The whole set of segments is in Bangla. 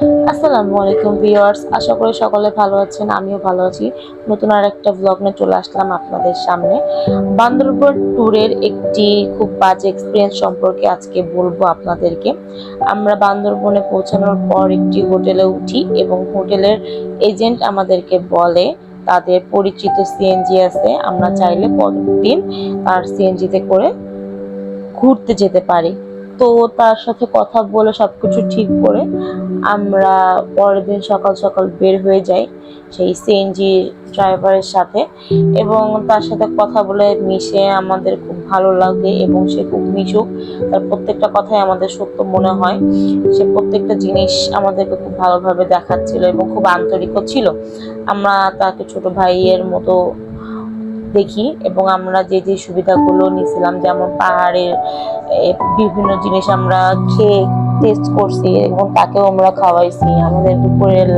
আসসালামু আলাইকুম ভিউয়ার্স, আশা করি সকলে ভালো আছেন, আমিও ভালো আছি। নতুন আর একটা ব্লগ নিয়ে চলে আসলাম আপনাদের সামনে। বান্দরবন ট্যুরের একটি খুব বাজে এক্সপিরিয়েন্স সম্পর্কে আজকে বলব আপনাদেরকে। আমরা বান্দরবনে পৌঁছানোর পর একটি হোটেলে উঠি এবং হোটেলের এজেন্ট আমাদেরকে বলে, তাদের পরিচিত সিএনজি আছে, আমরা চাইলে পরের দিন তার সিএনজিতে করে ঘুরতে যেতে পারি। তো তার সাথে কথা বলে সবকিছু ঠিক করে আমরা পরের দিন সকাল সকাল বের হয়ে যাই সেই সিএনজি ড্রাইভারের সাথে। এবং তার সাথে কথা বলে মিশে আমাদের খুব ভালো লাগে এবং সে খুব মিশুক। তার প্রত্যেকটা কথাই আমাদের সত্য মনে হয়। সে প্রত্যেকটা জিনিস আমাদেরকে খুব ভালোভাবে দেখাচ্ছিল এবং খুব আন্তরিকও ছিল। আমরা তাকে ছোট ভাইয়ের মতো দেখি এবং আমরা যে যে সুবিধাগুলো নিয়েছিলাম, যেমন পাহাড়ের বিভিন্ন জিনিস আমরা খেয়ে টেস্ট করছি এবং তাকেও আমরা খাওয়াইছি। আমাদের দুপুরের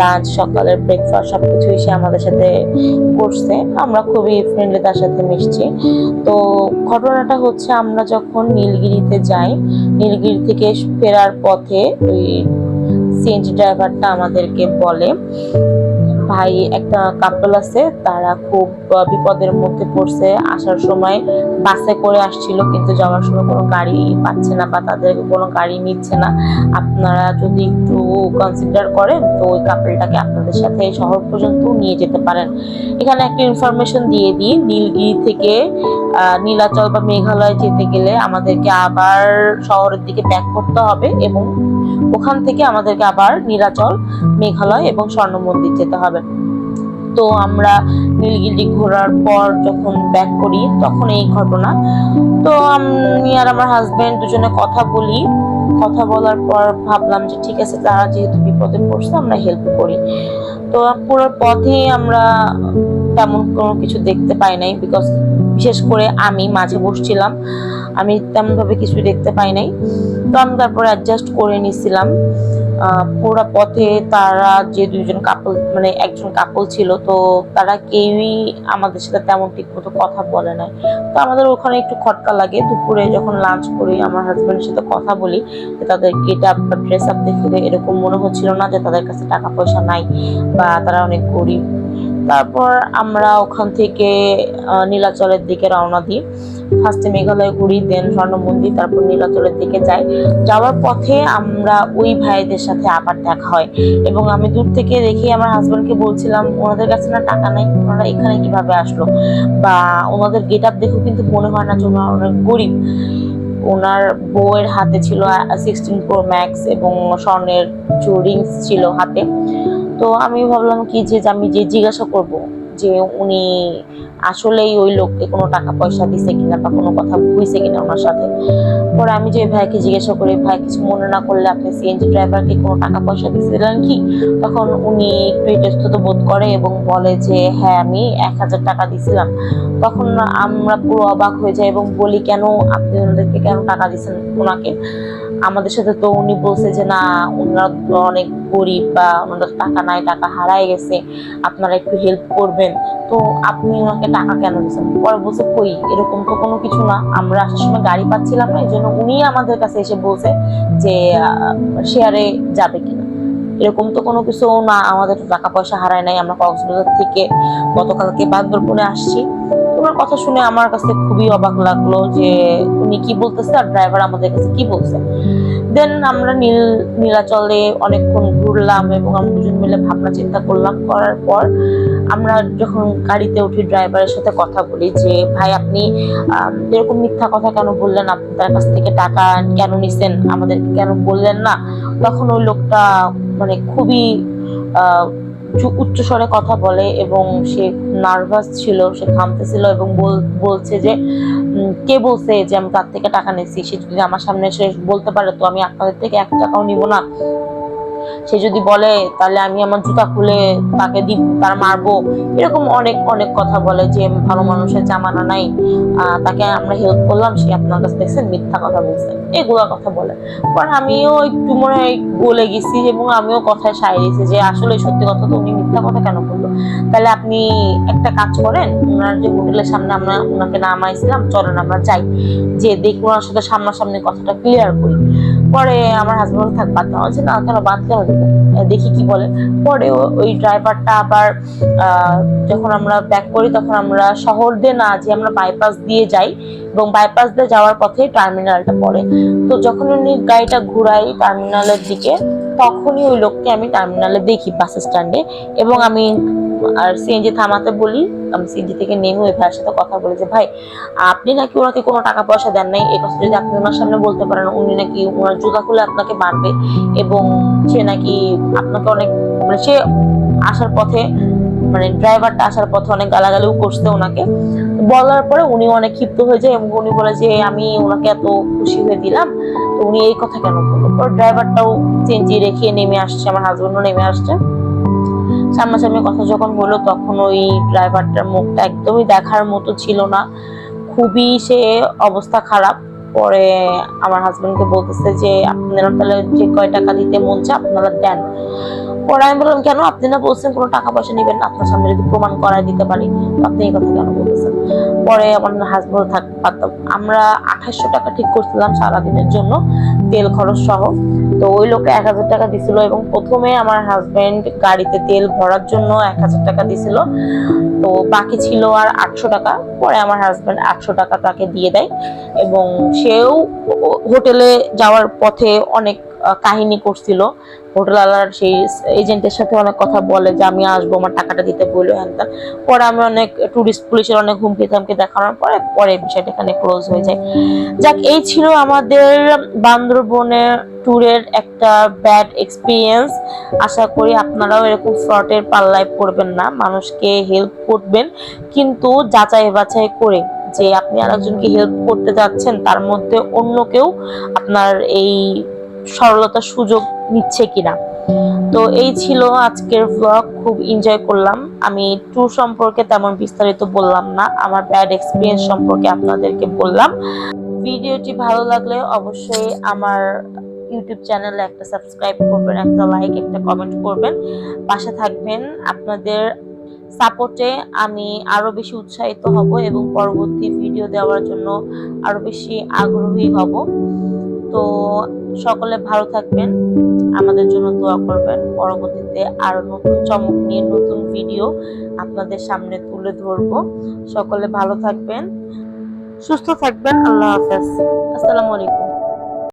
লাঞ্চ সকালের ব্রেকফাস্ট সব কিছুই সে আমাদের সাথে করছে। আমরা খুবই ফ্রেন্ডলি তার সাথে মিশছি। তো ঘটনাটা হচ্ছে আমরা যখন নীলগিরিতে যাই, নীলগিরি থেকে ফেরার পথে ওই সিএনজি ড্রাইভারটা আমাদেরকে বলে ভাই একটা কাপল আছে, তারা খুব বিপদের মধ্যে পড়ছে। আসার সময় বাসে করে আসছিল, কিন্তু যাওয়ার সময় কোনো গাড়ি পাচ্ছে না বা তাদের কোনো গাড়ি নিচ্ছে না। আপনারা যদি একটু কনসিডার করেন, তো ওই কাপলটাকে আপনাদের সাথে শহর পর্যন্ত নিয়ে যেতে পারেন। এখানে একটা ইনফরমেশন দিয়ে দিই, নীলগিরি থেকে নীলাচল বা মেঘালয় যেতে গেলে আমাদেরকে আবার শহরের দিকে ব্যাক করতে হবে এবং ওখান থেকে আমাদেরকে আবার নীলাচল, মেঘালয় এবং স্বর্ণ মন্দির যেতে হবে। তো আমরা নীলগিরি ঘোরার পর যখন ব্যাক করি, তখন এই ঘটনা। তো আমি আর আমার হাজব্যান্ড দুজনে কথা বলি। কথা বলার পর ভাবলাম যে ঠিক আছে, তারা যেহেতু বিপদে পড়ছে, আমরা হেল্প করি। তো পুরো পথে আমরা তেমন কোনো কিছু দেখতে পাই নাই বিকজ বিশেষ করে আমি মাঝে বসছিলাম, আমি তেমনভাবে কিছু দেখতে পাই নাই। তো আমি তারপর অ্যাডজাস্ট করে নিছিলাম। পুরো পথে তারা যে দুজন কাপল মানে একজন কাপল ছিল, তো তারা কেউই আমাদের সাথে তেমন ঠিক মতো কথা বলে নাই। তো আমাদের ওখানে একটু খটকা লাগে। দুপুরে যখন লাঞ্চ করি, আমার হাজব্যান্ডের সাথে কথা বলি, যে তাদের গেট আপ বা ড্রেস আপ দেখে এরকম মনে হচ্ছিল না যে তাদের কাছে টাকা পয়সা নাই বা তারা অনেক গরিব। তারপর আমরা ওখান থেকে নীলাচলের দিকে রওনা দিই। ফার্স্টে মেঘালয় ঘুরি দেন স্বর্ণ মন্দির তারপর নীলাচলের দিকে যাই। যাওয়ার পথে আমরা ওই ভাইদের সাথে আবার দেখা হয়। এবং আমি দূর থেকে দেখি আমার হাজব্যান্ডকে বলছিলাম, ওনাদের কাছে না টাকা নাই, ওনারা এখানে কীভাবে আসলো? বা ওনাদের গেট আপ দেখেও কিন্তু মনে হয় না যে ওনারা অনেক গরিব। ওনার বউয়ের হাতে ছিল সিক্সটিন প্রো ম্যাক্স এবং স্বর্ণের রিংস ছিল হাতে। তো আমি ভাবলাম কি যে আমি যে জিজ্ঞাসা করব যে উনি আসলেই ওই লোককে কোনো টাকা পয়সা দিছে কিনা বা কোনো কথা হয়েছে কিনা ওনার সাথে। পরে আমি যে ভাইকে জিজ্ঞাসা করি, ভাই, কিছু মনে না করলে আপনি সিএনজি ড্রাইভারকে কোনো টাকা পয়সা দিয়েছিলেন কি? তখন উনি একটু ইতস্তত বোধ করে এবং বলে যে হ্যাঁ আমি এক হাজার টাকা দিয়েছিলাম তখন আমরা পুরো অবাক হয়ে যাই এবং বলি, কেন আপনি ওনাদেরকে কেন টাকা দিয়েছেন ওনাকে? আমাদের সাথে তো উনি বলছে যে, না ওনারা অনেক গরিব বা ওনাদের টাকা নাই, টাকা হারায় গেছে, আপনারা একটু হেল্প করবেন। তো আপনি ওনাকে টাকা কেন দিচ্ছেন পরে বলছে, কই, এরকম তো কোনো কিছু না। আমরা আসার সময় গাড়ি পাচ্ছিলাম না এই জন্য উনি আমাদের কাছে এসে বলছে যে শেয়ারে যাবে কিনা। এরকম তো কোনো কিছু না, আমাদের টাকা পয়সা হারায় নাই, আমরা কক্সবাজার থেকে গতকালকে বান্দরবনে আসছি। তোমার কথা শুনে আমার কাছে খুবই অবাক লাগল যে উনি কি বলতেছে আর ড্রাইভার আমাদের কাছে কি বলছে। দেন আমরা নীল, নীলাচলে অনেকক্ষণ ঘুরলাম এবং আমরা দুজন মিলে ভাবনা চিন্তা করলাম। করার পর আমরা যখন গাড়িতে উঠি ড্রাইভারের সাথে কথা বলি যে, ভাই, আপনি এরকম মিথ্যা কথা কেন বললেন? আপনার কাছ থেকে টাকা কেন নিছেন? আমাদের কেন বললেন না? তখন ওই লোকটা মানে খুবই উচ্চস্বরে কথা বলে এবং সে নার্ভাস ছিল, সে থামতেছিল এবং বল- বলছে যে কে বলছে যে আমি তার থেকে টাকা নিচ্ছি সে যদি আমার সামনে এসে বলতে পারে, তো আমি আপনাদের থেকে এক টাকাও নিব না? সে যদি বলে, তাহলে আমি আমার জুতা খুলে তাকে দিব, তার মারবো। এরকম অনেক অনেক কথা বলে যে ভালো মানুষের জামানা নাই। তাকে আমরা হেল্প করলাম, সে আপনার কাছে দেখছেন মিথ্যা কথা বলছে। এগুলা কথা বলে। পর আমিও একটু মনে হয় গলে গেছি এবং আমিও কথায় সায় দিয়েছি যে, আসলে সত্যি কথা তো উনি মিথ্যা কথা কেন বলল? তাহলে আপনি একটা কাজ করেন, ওনার যে হোটেলের সামনে আমরা ওনাকে নামাইছিলাম, চলেন আমরা যাই। যে দেখি ওনার সাথে সামনাসামনি কথাটা ক্লিয়ার করি। পরে আমার হাজবেন্ড থাক, বাদ দেওয়া না, কেন বাদ দেবো দেখি কি বলে। পরে ওই ড্রাইভারটা আবার যখন আমরা ব্যাক করি, তখন আমরা শহর দিয়ে না যে আমরা বাইপাস দিয়ে যাই এবং বাইপাস দিয়ে যাওয়ার পথে টার্মিনালটা পড়ে। তো যখন উনি গাড়িটা ঘুরাই টার্মিনালের দিকে, তখনই ওই লোককে আমি টার্মিনালে দেখি বাস স্ট্যান্ডে এবং আমি আর সিএনজি থামাতে বলি, আমি সিএনজি থেকে নেমে ওই ভাইয়ের সাথে কথা বলি যে, ভাই, আপনি নাকি ওনাকে কোনো টাকা পয়সা দেন নাই? এই কথা যদি আপনি ওনার সামনে বলতে পারেন, উনি নাকি ওনার জুতা খুলে আপনাকে মারবে এবং সে নাকি আপনাকে অনেক মানে সে আসার পথে মানে ড্রাইভারটা আসার পথে অনেক গালাগালিও করছে ওনাকে। বলার পরে উনি অনেক ক্ষিপ্ত হয়ে যায় এবং উনি বলে যে, আমি ওনাকে এত খুশি হয়ে দিলাম, তো উনি এই কথা কেন বলল? পরে ড্রাইভারটাও চেঞ্জি রেখে নেমে আসছে, আমার হাজবেন্ডও নেমে আসছে। সামনাসামনি কথা যখন বলল তখন ওই ড্রাইভারটার মুখটা একদমই দেখার মতো ছিল না। খুবই সে অবস্থা খারাপ। পরে আমার হাজবেন্ডকে বলতেছে যে, আপনারা তাহলে যে কয় টাকা দিতে মন চায়, আপনারা দেন। পরে আমি বললাম, কেন? আপনি না বলছেন কোনো টাকা পয়সা নেবেন না, আপনার সামনে যদি প্রমাণ করায় দিতে পারি আপনি এই কথা কেন বলতেছেন? পরে আমার হাজবেন্ড থাক, পারতাম। আমরা আঠাশশো টাকা ঠিক করছিলাম সারাদিনের জন্য। তেল খরচ সহ। তো ওই লোকে এক হাজার টাকা দিছিল এবং প্রথমে আমার হাজব্যান্ড গাড়িতে তেল ভরার জন্য এক হাজার টাকা দিছিল। তো বাকি ছিল আর আটশো টাকা। পরে আমার হাজব্যান্ড আটশো টাকা তাকে দিয়ে দেয় এবং সেও হোটেলে যাওয়ার পথে অনেক কাহিনী করছিল। হোটেলওয়ালার সেই এজেন্টের সাথে অনেক কথা বলে যে, আমি আসব, আমার টাকাটা দিতে বলল হ্যান ত্যান। পরে আমি অনেক টুরিস্ট পুলিশের অনেক হুমকি থামকি দেখানোর পরে পরে বিষয়টা এখানে ক্লোজ হয়ে যায়। যাক, এই ছিল আমাদের বান্দরবনের ট্যুরের একটা ব্যাড এক্সপিরিয়েন্স আশা করি আপনারাও এরকম ফ্রডের পাল্লায় পড়বেন না, মানুষকে হেল্প করবেন। কিন্তু যাচাই বাছাই করে যে আপনি আরেকজনকে হেল্প করতে যাচ্ছেন, তার মধ্যে অন্য কেউ আপনার এই সরলতার সুযোগ নিচ্ছে কিনা। তো এই ছিল আজকের ব্লগ খুব এনজয় করলাম। আমি ট্যুর সম্পর্কে তেমন বিস্তারিত বললাম না, আমার ব্যাড এক্সপিরিয়েন্স সম্পর্কে আপনাদেরকে বললাম। ভিডিওটি ভালো লাগলে অবশ্যই আমার ইউটিউব চ্যানেলে একটা সাবস্ক্রাইব করবেন, একটা লাইক একটা কমেন্ট করবেন। পাশে থাকবেন। আপনাদের সাপোর্টে আমি আরও বেশি উৎসাহিত হব এবং পরবর্তী ভিডিও দেওয়ার জন্য আরও বেশি আগ্রহী হব। তো সকলে ভালো থাকবেন। আমাদের জন্য দোয়া করবেন। পরবর্তীতে আরও নতুন চমক নিয়ে নতুন ভিডিও আপনাদের সামনে তুলে ধরব। সকলে ভালো থাকবেন, সুস্থ থাকবেন। আল্লাহ হাফেজ। আসসালামু আলাইকুম।